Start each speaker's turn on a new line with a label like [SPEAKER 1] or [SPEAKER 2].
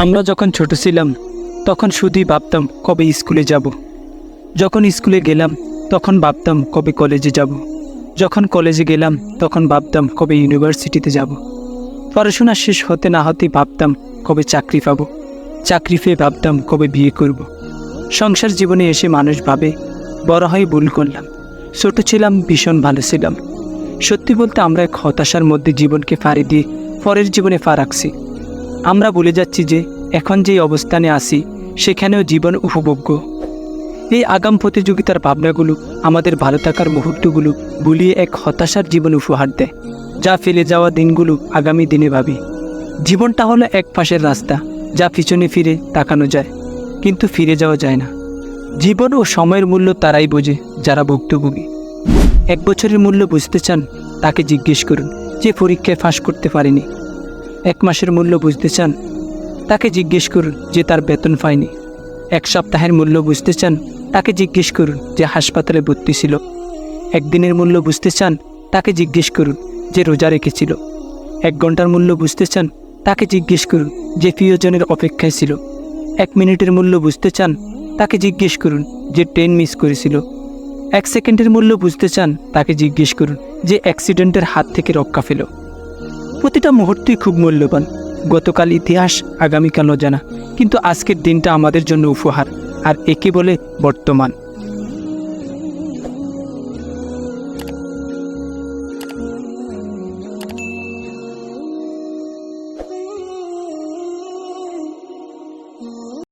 [SPEAKER 1] আমরা যখন ছোট ছিলাম, তখন শুধুই ভাবতাম কবে স্কুলে যাব। যখন স্কুলে গেলাম, তখন ভাবতাম কবে কলেজে যাব। যখন কলেজে গেলাম, তখন ভাবতাম কবে ইউনিভার্সিটিতে যাব। পড়াশোনা শেষ হতে না হতেই ভাবতাম কবে চাকরি পাবো। চাকরি পেয়ে ভাবতাম কবে বিয়ে করব। সংসার জীবনে এসে মানুষ ভাবে, বড় হয়ে ভুল করলাম। ছোট ছিলাম, ভীষণ ভালো ছিলাম। সত্যি বলতে আমরা এক হতাশার মধ্যে জীবনকে ফাড়ি দিয়ে পরের জীবনে পা রাখছি। আমরা বলে যাচ্ছি যে, এখন যেই অবস্থানে আসি সেখানেও জীবন উপভোগ্য। এই আগাম প্রতিযোগিতার ভাবনাগুলো আমাদের ভালো থাকার মুহূর্তগুলো বুলিয়ে এক হতাশার জীবন উপহার দেয়, যা ফেলে যাওয়া দিনগুলো আগামী দিনে ভাবি। জীবনটা হলো এক পাশের রাস্তা, যা পিছনে ফিরে তাকানো যায়, কিন্তু ফিরে যাওয়া যায় না। জীবন ও সময়ের মূল্য তারাই বোঝে, যারা ভুক্তভোগী। এক বছরের মূল্য বুঝতে চান, তাকে জিজ্ঞেস করুন, যে পরীক্ষায় ফাঁস করতে পারেনি। এক মাসের মূল্য বুঝতে চান, তাকে জিজ্ঞেস করুন যে তার বেতন পায়নি। এক সপ্তাহের মূল্য বুঝতে চান, তাকে জিজ্ঞেস করুন যে হাসপাতালে ভর্তি ছিল। একদিনের মূল্য বুঝতে চান, তাকে জিজ্ঞেস করুন যে রোজা রেখেছিল। এক ঘণ্টার মূল্য বুঝতে চান, তাকে জিজ্ঞেস করুন যে প্রিয়জনের অপেক্ষায় ছিল। এক মিনিটের মূল্য বুঝতে চান, তাকে জিজ্ঞেস করুন যে ট্রেন মিস করেছিল। এক সেকেন্ডের মূল্য বুঝতে চান, তাকে জিজ্ঞেস করুন যে অ্যাক্সিডেন্টের হাত থেকে রক্ষা পেল। প্রতিটা মুহূর্তই খুব মূল্যবান। গতকাল ইতিহাস আগামীকালও জানা কিন্তু আজকের দিনটা আমাদের জন্য উপহার, আর একে বলে বর্তমান।